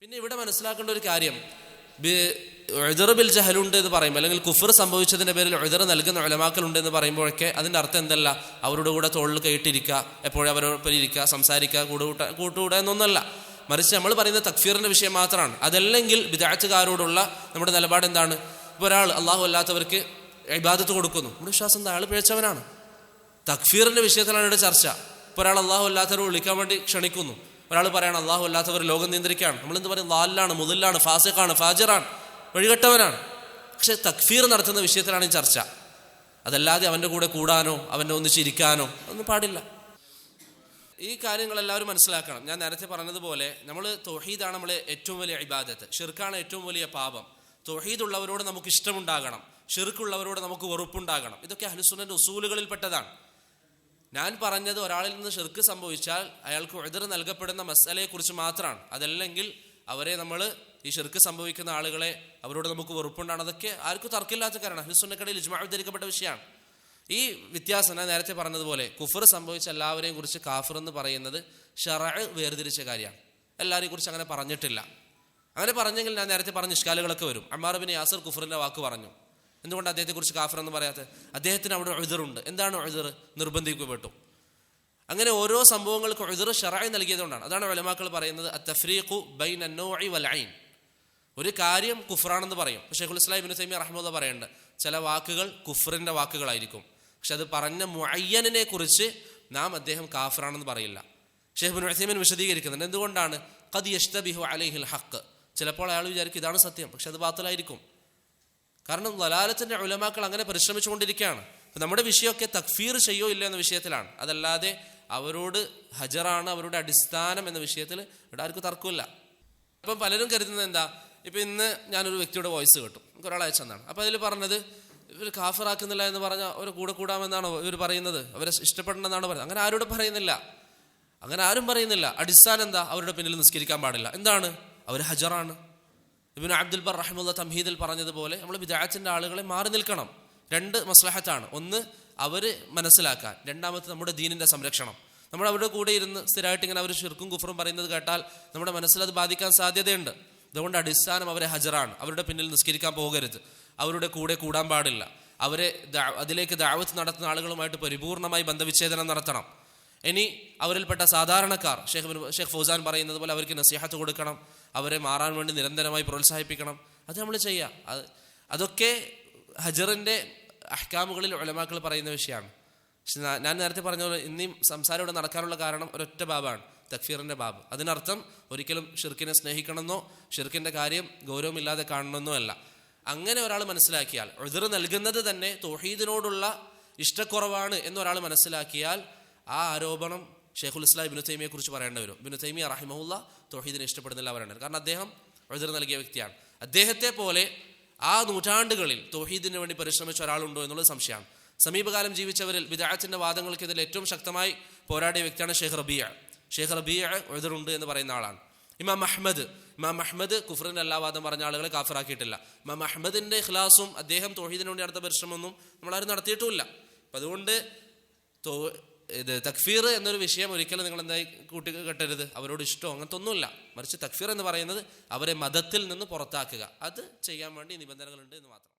പിന്നെ ഇവിടെ മനസ്സിലാക്കേണ്ട ഒരു കാര്യം. ഉഴതറുബിൽ ജഹലുണ്ട് എന്ന് പറയുമ്പോൾ അല്ലെങ്കിൽ കുഫർ സംഭവിച്ചതിന്റെ പേരിൽ ഉഴതർ നൽകുന്ന ഉലമാക്കളുണ്ട് എന്ന് പറയുമ്പോഴൊക്കെ അതിന്റെ അർത്ഥം എന്തല്ല? അവരുടെ കൂടെ തോളിൽ കേട്ടിരിക്കുക എപ്പോഴും അവരോടൊപ്പം ഇരിക്കുക സംസാരിക്കുക കൂടുകൂട്ട കൂട്ടുകൂടുക എന്നൊന്നല്ല. മറിച്ച് നമ്മൾ പറയുന്ന തക്ഫീറിന്റെ വിഷയം മാത്രമാണ്. അതല്ലെങ്കിൽ വിദാഴ്ചകാരോടുള്ള നമ്മുടെ നിലപാട് എന്താണ്? ഇപ്പോൾ ഒരാൾ അള്ളാഹു അല്ലാത്തവർക്ക് ഇബാദത്ത് കൊടുക്കുന്നു. നമ്മുടെ വിശ്വാസം ആൾ പിഴച്ചവനാണ്. തക്ഫീറിന്റെ വിഷയത്തിലാണ് ഇവിടെ ചർച്ച. ഒരാൾ അള്ളാഹു അല്ലാത്തവർ വിളിക്കാൻ വേണ്ടി ക്ഷണിക്കുന്നു. ഒരാൾ പറയാണ് അള്ളാഹു അല്ലാത്തവർ ലോകം നിയന്ത്രിക്കുകയാണ്. നമ്മളെന്ത് പറയും? ലാലിലാണ് മുതലാണ് ഫാസിഖാണ് ഫാജിറാണ് വഴികെട്ടവനാണ്. പക്ഷേ തക്ഫീർ നടത്തുന്ന വിഷയത്തിലാണ് ചർച്ച. അതല്ലാതെ അവന്റെ കൂടെ കൂടാനോ അവന്റെ ഒന്നിച്ചിരിക്കാനോ ഒന്നും പാടില്ല. ഈ കാര്യങ്ങളെല്ലാവരും മനസ്സിലാക്കണം. ഞാൻ നേരത്തെ പറഞ്ഞതുപോലെ നമ്മൾ തൊഹീദാണ് നമ്മളെ ഏറ്റവും വലിയ ഇബാദത്ത്. ഷിർക്കാണ് ഏറ്റവും വലിയ പാപം. തൊഹീദുള്ളവരോട് നമുക്ക് ഇഷ്ടമുണ്ടാകണം. ഷിർക്കുള്ളവരോട് നമുക്ക് വെറുപ്പുണ്ടാകണം. ഇതൊക്കെ അനുസുനന്റെ ഉസൂലുകളിൽപ്പെട്ടതാണ്. ഞാൻ പറഞ്ഞത് ഒരാളിൽ നിന്ന് ഷിർക്ക് സംഭവിച്ചാൽ അയാൾക്ക് എതിർ നൽകപ്പെടുന്ന മസാലയെക്കുറിച്ച് മാത്രമാണ്. അതല്ലെങ്കിൽ അവരെ നമ്മൾ ഈ ഷിർക്ക് സംഭവിക്കുന്ന ആളുകളെ അവരോട് നമുക്ക് വെറുപ്പുണ്ടാണ്. അതൊക്കെ ആർക്കും തർക്കമില്ലാത്ത കാരണം. ഹിസുന്നക്കടയിൽ ഇജ്മാ ധരിക്കപ്പെട്ട വിഷയമാണ്. ഈ വ്യത്യാസം ഞാൻ നേരത്തെ പറഞ്ഞതുപോലെ കുഫർ സംഭവിച്ച എല്ലാവരെയും കുറിച്ച് കാഫർ എന്ന് പറയുന്നത് ഷറ വേർതിരിച്ച കാര്യമാണ്. എല്ലാവരെയും കുറിച്ച് അങ്ങനെ പറഞ്ഞിട്ടില്ല. അങ്ങനെ പറഞ്ഞെങ്കിൽ ഞാൻ നേരത്തെ പറഞ്ഞ ഇഷ്കാലുകളൊക്കെ വരും. അമ്മാർ ബിൻ യാസർ കുഫറിന്റെ വാക്ക് പറഞ്ഞു. എന്തുകൊണ്ട് അദ്ദേഹത്തെക്കുറിച്ച് കാഫർ എന്ന് പറയാത്തത് അദ്ദേഹത്തിന് അവിടെ എഴുതറുണ്ട് എന്താണ് എഴുതർ നിർബന്ധിക്കപ്പെട്ടു. അങ്ങനെ ഓരോ സംഭവങ്ങൾക്ക് എഴുതർ ഷറായി നൽകിയതുകൊണ്ടാണ്. അതാണ് വലമാക്കൾ പറയുന്നത് അത്തഫ്രീഖു ബൈൻ അന്നോഇ വലൈൻ ഒരു കാര്യം കുഫറാണെന്ന് പറയും. ഷെഖുൽ ഇസ്ലാം ഇബിൻ തൈമി റഹ്മദ പറയുന്നുണ്ട് ചില വാക്കുകൾ കുഫറിന്റെ വാക്കുകളായിരിക്കും. പക്ഷെ അത് പറഞ്ഞ മുഅയ്യനെ കുറിച്ച് നാം അദ്ദേഹം കാഫറാണെന്ന് പറയില്ല. ഷെയ്ഖ് ബിൻ ഉസൈമിൻ വിശദീകരിക്കുന്നുണ്ട്. എന്തുകൊണ്ടാണ്? ഖദ് യഷ്തബിഹു അലൈഹിൽ ഹക്ക് ചിലപ്പോൾ അയാൾ വിചാരിക്കും ഇതാണ് സത്യം പക്ഷെ അത് ബാത്തലായിരിക്കും. കാരണം ലലാലത്തിന്റെ ഉലമാക്കൾ അങ്ങനെ പരിശ്രമിച്ചുകൊണ്ടിരിക്കുകയാണ്. അപ്പം നമ്മുടെ വിഷയമൊക്കെ തക്ഫീർ ചെയ്യോ ഇല്ല എന്ന വിഷയത്തിലാണ്. അതല്ലാതെ അവരോട് ഹജറാണ് അവരുടെ അടിസ്ഥാനം എന്ന വിഷയത്തിൽ ഇവിടെ ആർക്കും തർക്കമില്ല. അപ്പം പലരും കരുതുന്നത് എന്താ? ഇപ്പം ഇന്ന് ഞാനൊരു വ്യക്തിയുടെ വോയിസ് കേട്ടു. എനിക്ക് ഒരാൾ അയച്ചെന്നാണ് അപ്പോൾ അതിൽ പറഞ്ഞത് ഇവർ കാഫറാക്കുന്നില്ല എന്ന് പറഞ്ഞാൽ അവർ കൂടെ കൂടാമെന്നാണോ ഇവർ പറയുന്നത്? അവരെ ഇഷ്ടപ്പെടണമെന്നാണ് പറയുന്നത്? അങ്ങനെ ആരോടും പറയുന്നില്ല. അങ്ങനെ ആരും പറയുന്നില്ല. അടിസ്ഥാനം എന്താ? അവരുടെ പിന്നിൽ നിസ്കരിക്കാൻ പാടില്ല. എന്താണ്? അവർ ഹജറാണ്. ഇബിൻ അബ്ദുൽ ബർ റഹ്മുല്ല തംഹീദിൽ പറഞ്ഞതുപോലെ നമ്മൾ വിദായത്തിന്റെ ആളുകളെ മാറി നിൽക്കണം. രണ്ട് മസ്ലഹത്താണ്. ഒന്ന് അവർ മനസ്സിലാക്കാൻ. രണ്ടാമത്തെ നമ്മുടെ ദീനിന്റെ സംരക്ഷണം. നമ്മൾ അവരുടെ കൂടെ ഇരുന്ന് സ്ഥിരമായിട്ട് ഇങ്ങനെ അവർ ഷിർക്കും കുഫറും പറയുന്നത് കേട്ടാൽ നമ്മുടെ മനസ്സിൽ അത് ബാധിക്കാൻ സാധ്യതയുണ്ട്. അതുകൊണ്ട് അടിസ്ഥാനം അവരെ ഹജറാണ്. അവരുടെ പിന്നിൽ നിസ്കരിക്കാൻ പോകരുത്. അവരുടെ കൂടെ കൂടാൻ പാടില്ല. അവരെ അതിലേക്ക് ദാവത്ത് നടത്തുന്ന ആളുകളുമായിട്ട് പരിപൂർണമായി ബന്ധവിച്ഛേദനം നടത്തണം. ഇനി അവരിൽപ്പെട്ട സാധാരണക്കാർ ഷേഖ് ഷെയ്ഖ് ഫൗസാൻ പറയുന്നത് പോലെ അവർക്ക് നസിഹത്ത് കൊടുക്കണം അവരെ മാറാൻ വേണ്ടി നിരന്തരമായി പ്രോത്സാഹിപ്പിക്കണം. അത് നമ്മൾ ചെയ്യുക അത് അതൊക്കെ ഹജറിന്റെ അഹ്കാമുകളിൽ ഉലമാക്കൾ പറയുന്ന വിഷയമാണ്. പക്ഷെ ഞാൻ നേരത്തെ പറഞ്ഞ പോലെ ഇന്നീ സംസാരം ഇവിടെ നടക്കാനുള്ള കാരണം ഒരൊറ്റ ബാബാണ് തക്ഫീറിന്റെ ബാബ്. അതിനർത്ഥം ഒരിക്കലും ഷിർക്കിനെ സ്നേഹിക്കണമെന്നോ ഷിർക്കിന്റെ കാര്യം ഗൗരവമില്ലാതെ കാണണമെന്നോ അല്ല. അങ്ങനെ ഒരാൾ മനസ്സിലാക്കിയാൽ എതിർ നൽകുന്നത് തന്നെ തൗഹീദിനോടുള്ള ഇഷ്ടക്കുറവാണ് എന്നൊരാൾ മനസ്സിലാക്കിയാൽ ആ ആരോപണം ഷെയ്ഖുൽ ഇസ്ലാം ഇബിനു തൈമിയെ കുറിച്ച് പറയേണ്ടി വരും. ഇബിനു തൈമിയ റഹിമഹുല്ല തൗഹീദിനെ ഇഷ്ടപ്പെടുന്നില്ല പറയേണ്ടത് കാരണം അദ്ദേഹം എഴുതി നൽകിയ വ്യക്തിയാണ്. അദ്ദേഹത്തെ പോലെ ആ നൂറ്റാണ്ടുകളിൽ തൊഹീദിന് വേണ്ടി പരിശ്രമിച്ച ഒരാളുണ്ടോ എന്നുള്ളത് സംശയമാണ്. സമീപകാലം ജീവിച്ചവരിൽ വിദായത്തിന്റെ വാദങ്ങൾക്കെതിരെ ഏറ്റവും ശക്തമായി പോരാടിയ വ്യക്തിയാണ് ഷെയ്ഖ് റബിയ ഷെയ്ഖ് റബിയ എഴുതറുണ്ട് എന്ന് പറയുന്ന ആളാണ്. ഇമാം അഹമ്മദ് ഇമാം അഹമ്മദ് ഖുഫറിന്റെ എല്ലാ വാദം പറഞ്ഞ ആളുകളെ കാഫറാക്കിയിട്ടില്ല. ഇമാം അഹമ്മദിന്റെ ഇഖ്ലാസും അദ്ദേഹം തൗഹീദിന് വേണ്ടി നടത്ത പരിശ്രമമൊന്നും നമ്മളാരും നടത്തിയിട്ടുമില്ല. അപ്പം അതുകൊണ്ട് ഇത് തക്ഫീർ എന്നൊരു വിഷയം ഒരിക്കലും നിങ്ങൾ എന്തായി കൂട്ടി കെട്ടരുത്? അവരോട് ഇഷ്ടം? അങ്ങനത്തെ ഒന്നുമില്ല മറിച്ച് തക്ഫീർ എന്ന് പറയുന്നത് അവരെ മതത്തിൽ നിന്ന് പുറത്താക്കുക. അത് ചെയ്യാൻ വേണ്ടി നിബന്ധനകളുണ്ട് എന്ന് മാത്രം.